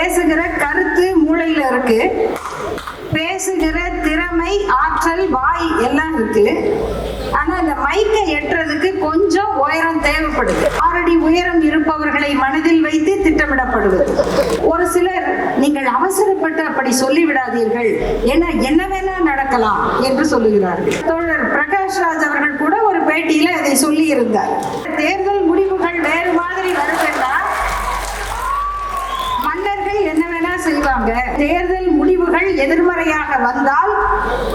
பேசுகிற கருத்து மூளையில இருக்கு. பேசுகிற திறமை ஆற்றல் வாய் எல்லாம் இருக்கு. ஆனா அந்த மைக்கை எட்டுறதுக்கு கொஞ்சம் உயரம் தேவைப்படுது. ஆறடி உயரம் இருப்பவர்களை மனதில் வைத்து திட்டமிடப்படுவது. ஒரு சிலர் நீங்கள் அவசரப்பட்டு அப்படி சொல்லிவிடாதீர்கள். ஏன்னா என்ன வேணா நடக்கலாம் என்று சொல்லுகிறார்கள். தோழர் பிரகாஷ் ராஜ் அவர்கள் கூட ஒரு பேட்டியில அதை சொல்லி இருந்தார் தேர்தல் முடிவுகள் வேறு மாதிரி வருதுன்னா மன்னர்கள் என்ன செய்வாங்க. தேர்தல் முடிவுகள் எதிர்மறையாக வந்தால்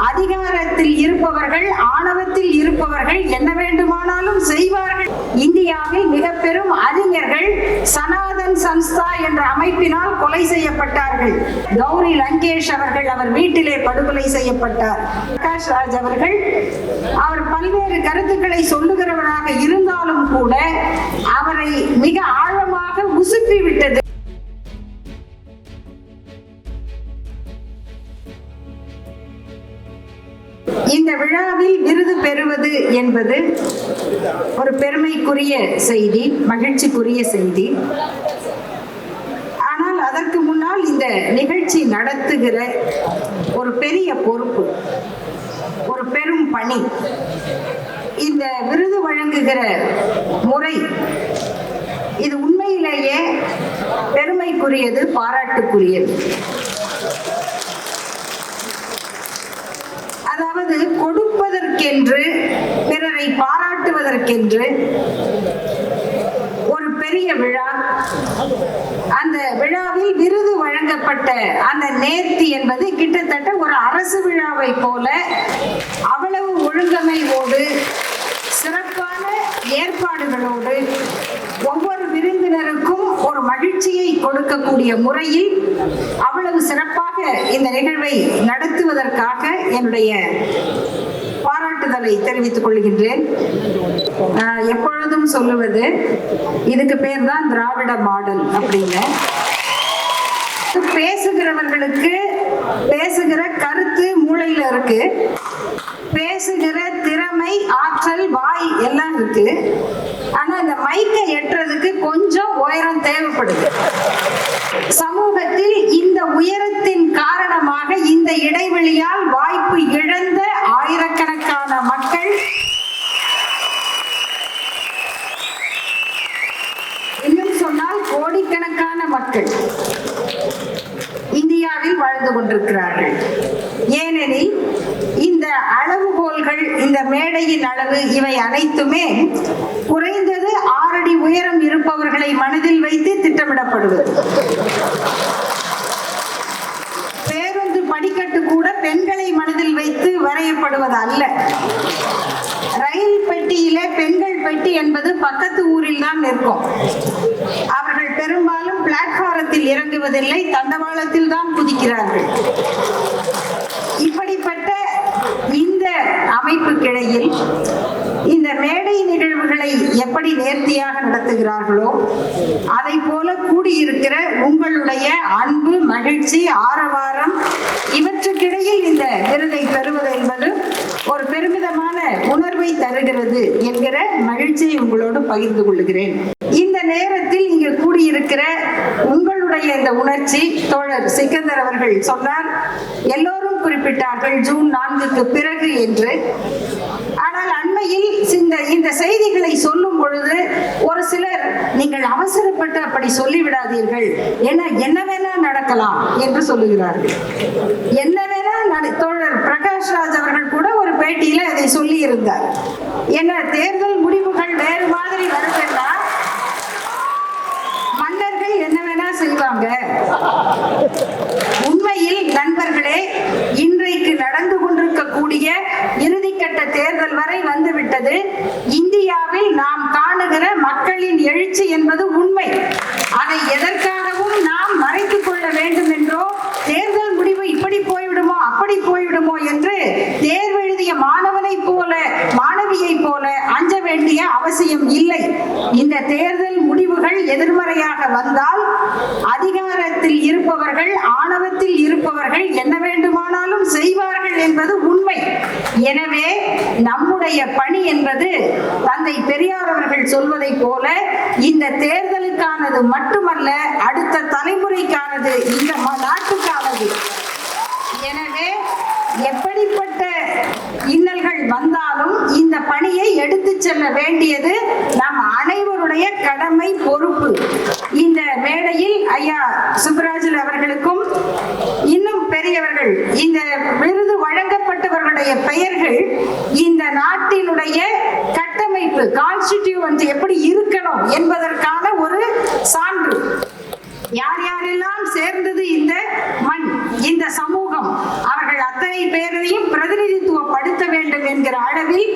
அதிகாரத்தில் இருப்பவர்கள் ஆணவத்தில் இருப்பவர்கள் என்ன வேண்டுமானாலும் செய்வார்கள். இந்தியாவில் மிக பெரும் அறிஞர்கள் சனாதன் சன்ஸ்தா என்ற அமைப்பினால் கொலை செய்யப்பட்டார்கள். கௌரி லங்கேஷ் அவர்கள் அவர் வீட்டிலே படுகொலை செய்யப்பட்டார். பிரகாஷ் ராஜ் அவர்கள் அவர் பல்வேறு கருத்துக்களை சொல்லுகிறவராக இருந்தாலும் கூட அவரை மிக ஆழமாக உசுப்பி விட்டது. இந்த விழாவில் விருது பெறுவது என்பது ஒரு பெருமைக்குரிய செய்தி மகிழ்ச்சிக்குரிய செய்தி. ஆனால் அதற்கு முன்னால் இந்த நிகழ்ச்சி நடத்துகிற ஒரு பெரிய பொறுப்பு ஒரு பெரும் பணி இந்த விருது வழங்குகிற முறை இது உண்மையிலேயே பெருமைக்குரியது பாராட்டுக்குரியது. அதாவது கொடுப்பதற்கென்று பிறரை பாராட்டுவதற்கென்று ஒரு பெரிய விழா. அந்த விழாவில் விருது வழங்கப்பட்ட அந்த நேர்த்தி என்பது கிட்டத்தட்ட ஒரு அரசு விழாவை போல அவ்வளவு ஒழுங்கமைவோடு சிறப்பான ஏற்பாடுகளோடு மகிழ்ச்சியை கொடுக்கக்கூடிய முறையில் அவ்வளவு சிறப்பாக இந்த நிகழ்வை நடத்துவதற்காக என்னுடைய பாராட்டுதலை தெரிவித்துக் கொள்கின்றேன். எப்பொழுதும் சொல்லுவது இதுக்கு பேர் தான் திராவிட மாடல் அப்படின்னு. பேசுகிறவர்களுக்கு பேசுகிற கருத்து மூளையில இருக்கு. பேசுகிற திறமை ஆற்றல் வாய் எல்லாம் இருக்கு. ஆனா இந்த மைக்கை எட்டுறதுக்கு கொஞ்சம் உயரம் தேவைப்படுது. சமூகத்தில் இந்த உயரத்தின் காரணமாக இந்த இடைவெளியால் இந்த மேடையின் அளவு இவை அனைத்துமே குறைந்தது ஆறடி உயரம் இருப்பவர்களை மனதில் வைத்து திட்டமிடப்படுவது. பேருந்து படிக்கட்டு கூட பெண்களை மனதில் வைத்து வரையப்படுவது அல்ல. ரயில் பெட்டியிலே பெண்கள் பெட்டி என்பது பக்கத்து ஊரில் தான் நிற்கும். அவர்கள் பெரும்பாலும் பிளாட்பாரத்தில் இறங்குவதில்லை தண்டவாளத்தில் தான் குதிக்கிறார்கள். இப்படிப்பட்ட இந்த அமைப்புக்கிடையில் இந்த மேடை நிகழ்வுகளை எப்படி நேர்த்தியாக நடத்துகிறார்களோ அதை போல கூடியிருக்கிற உங்களுடைய அன்பு மகிழ்ச்சி ஆரவாரம் இவற்றுக்கிடையில் இந்த விருதை பெறுவது என்பது ஒரு பெருமிதமான உணர்வை தருகிறது என்கிற மகிழ்ச்சியை உங்களோடு பகிர்ந்து கொள்கிறேன். இந்த நேரத்தில் இங்கு கூடியிருக்கிற உங்களுடைய இந்த உணர்ச்சி தோழர் சிக்கந்தர் அவர்கள் சொன்னார் எல்லோரும் குறிப்பிட்டார்கள் ஜூன் நான்குக்கு பிறகு என்று. ஆனால் அண்மையில் இந்த இந்த செய்திகளை சொல்லும் பொழுது ஒரு சிலர் நீங்கள் அவசரப்பட்டு அப்படி சொல்லிவிடாதீர்கள். ஏன்னா என்ன வேணா நடக்கலாம்? என்று சொல்லுகிறார்கள். என்ன வேணா நட- தோழர் பிரகாஷ் ராஜ் அவர்கள் கூட ஒரு பேட்டியில அதை சொல்லி இருந்தார் என்ன தேர்தல் முடிவுகள் வேறு மாதிரி வருதுன்னா மன்னர்கள் என்ன வேணா செய்வாங்க உண்மையில் நண்பர்களே இன்றைக்கு நடந்து இறுதிக்கட்ட தேர்தல் வரை வந்துவிட்டது. இந்தியாவில் நாம் காணுகிற மக்களின் எழுச்சி என்பது உண்மை அதை எதற்காகவும் நாம் மறைத்துக் கொள்ள வேண்டும் என்றோ தேர்தல் முடிவு இப்படி போய்விடுமோ அப்படி போய்விடுமோ என்று தேர்வு எழுதிய மாணவனைப் போல மாணவியைப் போல அஞ்ச வேண்டிய அவசியம் இல்லை. இந்த தேர்தல் முடிவுகள் எதிர்மறையாக வந்தால் அதிகாரத்தில் இருப்பவர்கள் ஆணவத்தில் இருப்பவர்கள் என்ன வேண்டுமானாலும் செய்வார்கள் என்பது உண்மை. எனவே நம்முடைய பணி என்பது தந்தை பெரியார் அவர்கள் சொல்வதை போல இந்த தேர்தலுக்கானது மட்டுமல்ல அடுத்த தலைமுறைக்கானது இந்த ம- நாட்டுக்கானது எனவே எப்படிப்பட்ட இன்னல்கள் வந்தாலும் இந்த பணியை எடுத்து செல்ல வேண்டியது நம் அனைவருடைய கடமை பொறுப்பு இந்த மேடையில் ஐயா சுப்ராஜன் அவர்களுக்கும் இன்னும் பெரியவர்கள் இந்த விருது வழங்கப்பட்டவர்களுடைய இந்த நாட்டினுடைய கட்டமைப்பு கான்ஸ்டிடியூவன்ட் எப்படி இருக்கணும் என்பதற்கான ஒரு சான்று. யார் யாரெல்லாம் சேர்ந்தது இந்த மண் இந்த சமூகம் அவர்கள் அத்தனை பேரையும் பிரதிநிதித்துவப்படுத்த வேண்டும் என்கிற அளவில்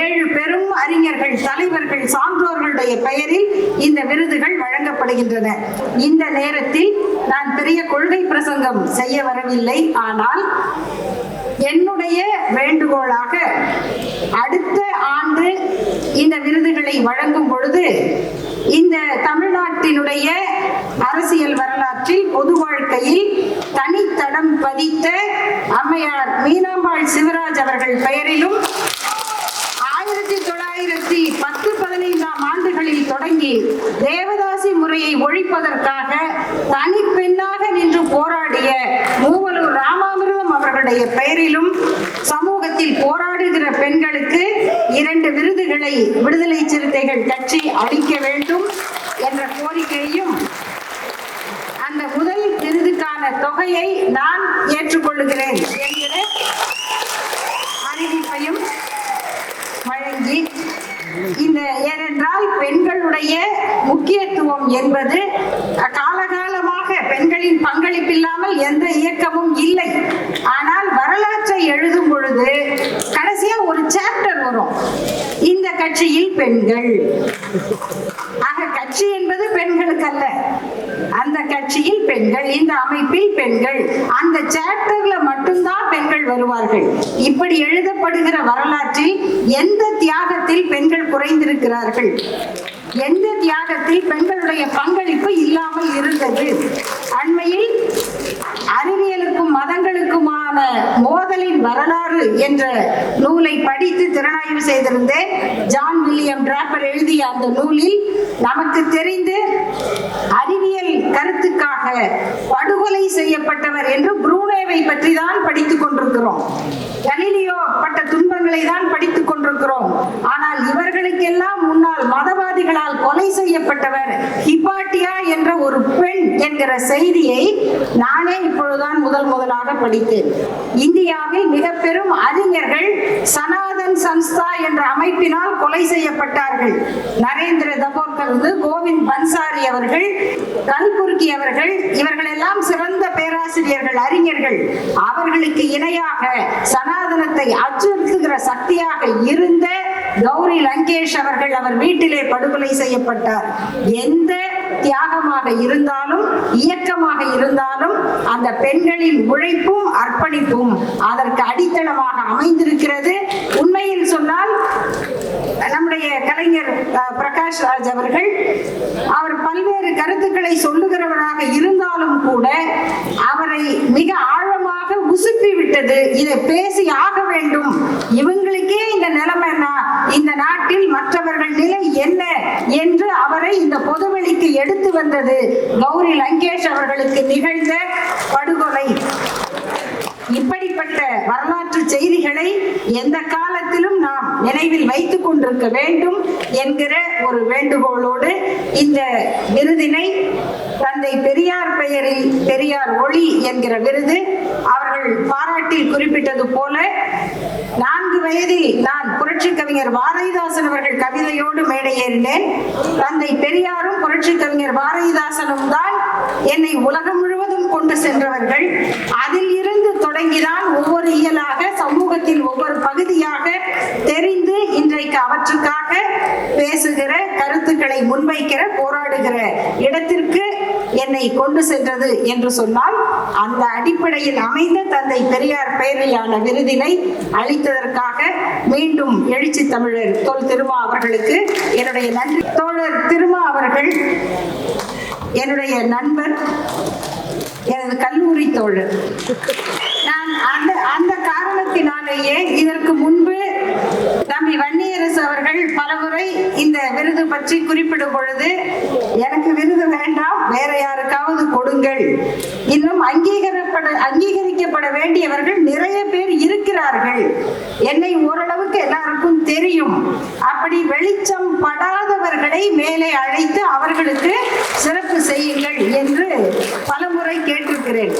ஏழு பெரும் அறிஞர்கள் தலைவர்கள் சான்றோர்களுடைய பெயரில் இந்த விருதுகள் வழங்கப்படுகின்றன. இந்த நேரத்தில் நான் பெரிய கொள்கை பிரசங்கம் செய்ய வரவில்லை ஆனால் என்னுடைய வேண்டுகோளாக அடுத்த ஆண்டு இந்த விருதுகளை வழங்கும் பொழுது இந்த தமிழ்நாட்டினுடைய அரசியல் வரலாற்றில் பொது வாழ்க்கையில் தனித்தடம் பதித்த அம்மையார் மீனாம்பாள் சிவராஜ் அவர்கள் பெயரிலும் ஆயிரத்தி தொள்ளாயிரத்தி பத்து பதினைந்தாம் ஆண்டுகளில் தொடங்கி தேவதாசி முறையை ஒழிப்பதற்காக தனிப்பெண்ணாக நின்று போராடிய மூவலூர் ராமா அவருடைய பெயரிலும் சமூகத்தில் போராடுகிற பெண்களுக்கு இரண்டு விருதுகளை விடுதலை சிறுத்தைகள் கட்சி அளிக்க வேண்டும் என்ற கோரிக்கையும் அந்த முதல் விருதுக்கான தொகையை நான் ஏற்றுக்கொள்ளுகிறேன் என்கிற அறிவிப்பையும் வழங்கி இந்த ஏனென்றால் பெண்களுடைய முக்கியத்துவம் என்பது காலகாலமாக பெண்களின் பங்களிப்பில்லாமல் எந்த இயக்கமும் இல்லை. பொழுது கடைசியா ஒரு சாப்டர் வரும். இந்த கட்சியில் பெண்கள். ஆக கட்சி என்பது பெண்களுக்கு அல்ல அந்த கட்சியில் பெண்கள் இந்த அமைப்பில் பெண்கள். அந்த சாப்டர்ல மட்டும்தான் பெண்கள் வருவார்கள். இப்படி எழுதப்படுகிற வரலாற்றில் எந்த தியாகத்தில் பெண்கள் குறைந்திருக்கிறார்கள்? எந்த தியாகத்தில் பெண்களுடைய பங்களிப்பு இல்லாமல் இருந்தது? அண்மையில் அறிவியலுக்கும் மதங்களுக்குமான மோதலின் வரலாறு என்ற நூலை படித்து திறனாய்வு செய்திருந்தேன். ஜான் வில்லியம் டிராப்பர் எழுதிய அந்த நூலில் நமக்கு தெரிந்து அறிவியல் கருத்துக்காக படுகொலை செய்யப்பட்டவர் என்று புரூனேவை பற்றி தான் படித்துக் கொண்டிருக்கிறோம். கலிலியோ பட்ட துன்பங்களை தான் படித்துக் கொண்டிருக்கிறோம். ஆனால் இவர்களுக்கெல்லாம் முன்னால் மதவாதிகளால் கொலை செய்யப்பட்டவர் ஹிபாட்டியா என்ற ஒரு பெண் என்கிற செய்தியை நானே இப்பொழுதுதான் முதல் முதலாக படித்தேன். இந்தியாவில் மிக பெரும் அறிஞர்கள் சனாதன் சன்ஸ்தா என்ற அமைப்பினால் கொலை செய்யப்பட்டார்கள். நரேந்திர தபோர்கர் வந்து கோவிந்த் பன்சாரி அவர்கள் கல்புர்கி அவர்கள் இவர்கள் எல்லாம் சிறந்த பேராசிரியர்கள் அறிஞர்கள். அவர்களுக்கு இணையாக சனாதனத்தை அச்சுறுத்துகிற சக்தியாக இருந்த கௌரி லங்கேஷ் அவர்கள் அவர் வீட்டிலே படுகொலை செய்யப்பட்டார். எந்த தியாகமாக இருந்தாலும் இயக்கமாக இருந்தாலும் அந்த பெண்களின் உழைப்பும் அர்ப்பணிப்பும் அதற்கு அடித்தளமாக அமைந்திருக்கிறது. உண்மையில் சொன்னால் நம்முடைய கலைஞர் பிரகாஷ் ராஜ் அவர்கள் அவர் பல்வேறு கருத்துக்களை சொல்லுகிறவராக இருந்தாலும் கூட அவரை மிக ஆழமாக உசுப்பி விட்டது. இதை பேசி ஆக வேண்டும். இவங்களுக்கே இந்த நிலைமைன்னா இந்த நாட்டில் மற்றவர்கள் நிலை என்ன? என்று அவரை இந்த பொதுவெளிக்கு எடுத்து வந்தது. கௌரி லங்கேஷ் அவர்களுக்கு நிகழ்ந்த படுகொலை. இப்படிப்பட்ட வரலாற்று செய்திகளை எந்த காலத்திலும் நாம் நினைவில் வைத்துக் கொண்டிருக்க வேண்டும் என்கிற ஒரு வேண்டுகோளோடு இந்த விருதினை தந்தை பெரியார் பெயரில் பெரியார் ஒளி என்கிற விருது அவர்கள் பாராட்டில் குறிப்பிட்டது போல நான்கு வயதில் நான் புரட்சி கவிஞர் பாரதிதாசன் அவர்கள் கவிதையோடு மேடை ஏறினேன் தந்தை பெரியாரும் புரட்சி கவிஞர் பாரதிதாசனும் தான் என்னை உலகம் முழுவதும் கொண்டு சென்றவர்கள். அதில் இருந்து தொடங்கிதான் ஒவ்வொரு இயலாக சமூகத்தில் ஒவ்வொரு பகுதியாக தெரிந்து இன்றைக்கு அவற்றுக்காக பேசுகிற கருத்துக்களை முன்வைக்கிற போராடுகிற இடத்திற்கு என்னை கொண்டு சென்றது என்று சொன்னால் அந்த அடிப்படையில் அமைந்த தந்தை பெரியார் பெயரிலான விருதினை அளித்ததற்காக மீண்டும் எழுச்சி தமிழர் தொல் திருமா அவர்களுக்கு என்னுடைய நன்றி. தோழர் திருமா அவர்கள் என்னுடைய நண்பர் எனது கல்லூரி தோழர். நான் அந்த அந்த காரணத்தினாலேயே இதற்கு முன்பு தம்பி அவர்கள் பலமுறை இந்த விருது பற்றி குறிப்பிடும் பொழுது எனக்கு விருது வேண்டாம் வேற யாருக்காவது கொடுங்கள். இன்னும் அங்கீகரப்பட அங்கீகரிக்கப்பட வேண்டியவர்கள் நிறைய பேர் இருக்கிறார்கள். என்னை ஓரளவுக்கு எல்லாருக்கும் தெரியும். அப்படி வெளிச்சம் படாதவர்களை மேலே அழைத்து அவர்களுக்கு சிறப்பு செய்யுங்கள் என்று பலமுறை கேட்டிருக்கிறேன்.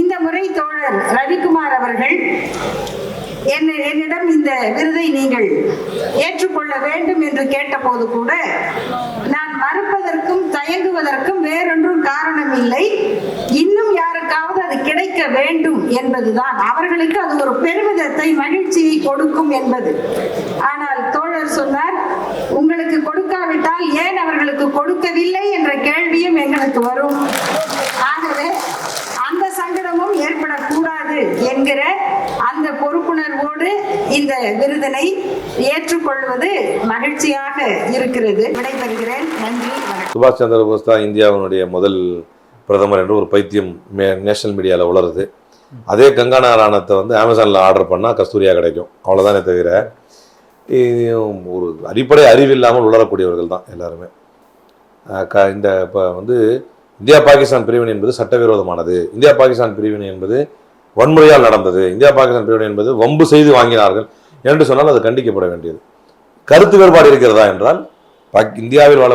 இந்த முறை தோழர் ரவிக்குமார் அவர்கள் என்னிடம் இந்த விருதை நீங்கள் ஏற்றுக்கொள்ள வேண்டும் என்று கேட்டபோது கூட நான் மறுப்பதற்கும் தயங்குவதற்கும் வேறொன்றும் காரணம் இல்லை இன்னும் யாருக்காவது அது கிடைக்க வேண்டும் என்பதுதான். அவர்களுக்கு அது ஒரு பெருமிதத்தை மகிழ்ச்சியை கொடுக்கும் என்பது. ஆனால் தோழர் சொன்னார் உங்களுக்கு கொடுக்காவிட்டால் ஏன் அவர்களுக்கு கொடுக்கவில்லை? என்ற கேள்வியும் எங்களுக்கு வரும் ஆகவே அந்த சங்கடமும் ஏற்படக்கூடாது என்கிற அந்த மகிழ்ச்சியோடு இந்த விருதினை ஏற்றுக்கொள்வது மகிழ்ச்சியாக இருக்கிறது. விடைபெறுகிறேன். நன்றி. சுபாஷ் சந்திர போஸ் தான் இந்தியாவினுடைய முதல் பிரதமர் என்று ஒரு பைத்தியம் மே- நேஷனல் மீடியாவில் உளருது. அதே கங்கா நாராயணத்தை வந்து அமேசானில் ஆர்டர் பண்ணால் கஸ்தூரியா கிடைக்கும். அவ்வளோதானே தவிர ஒரு அடிப்படை அறிவு இல்லாமல் உளரக்கூடியவர்கள் தான் எல்லாருமே. க இந்த இப்போ வந்து இந்தியா பாகிஸ்தான் பிரிவினை என்பது சட்டவிரோதமானது. இந்தியா பாகிஸ்தான் பிரிவினை என்பது வன்முறையால் நடந்தது. இந்தியா பாகிஸ்தான் பிரிவினை என்பது வம்பு செய்து வாங்கினார்கள் என்று சொன்னால் அது கண்டிக்கப்பட வேண்டியது. கருத்து வேறுபாடு இருக்கிறதா என்றால் இந்தியாவில் வாழ